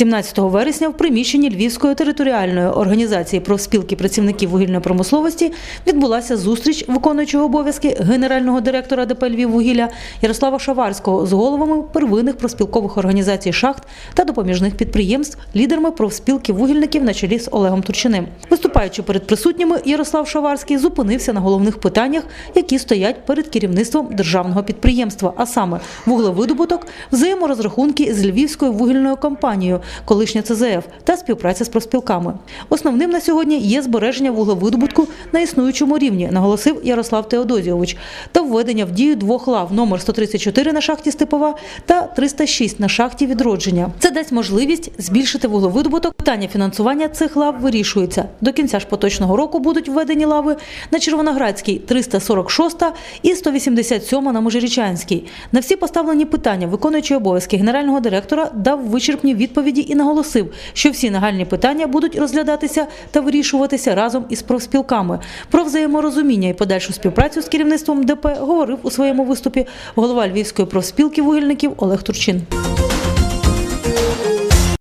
17 вересня в приміщенні Львівської територіальної організації профспілки працівників вугільної промисловості відбулася зустріч виконуючого обов'язки генерального директора ДП «Львіввугілля» Ярослава Шаварського з головами первинних профспілкових організацій шахт та допоміжних підприємств, лідерами профспілки вугільників на чолі з Олегом Турчиним. Виступаючи перед присутніми, Ярослав Шаварський зупинився на головних питаннях, які стоять перед керівництвом державного підприємства, а саме вуглевидобуток, взаєморозрахунки з Львівською вугільною компанією, колишня ЦЗФ та співпраця з профспілками. Основним на сьогодні є збереження вуглевидобутку на існуючому рівні, наголосив Ярослав Теодозійович, та введення в дію двох лав номер 134 на шахті Степова та 306 на шахті відродження. Це дасть можливість збільшити вуглевидобуток. Питання фінансування цих лав вирішується. До кінця ж поточного року будуть введені лави на Червоноградській 346 і 187 на Межирічанській. На всі поставлені питання виконуючий обов'язки генерального директора дав вичерпні відповіді і наголосив, що всі нагальні питання будуть розглядатися та вирішуватися разом із профспілками. Про взаєморозуміння і подальшу співпрацю з керівництвом ДП говорив у своєму виступі голова Львівської профспілки вугільників Олег Турчин.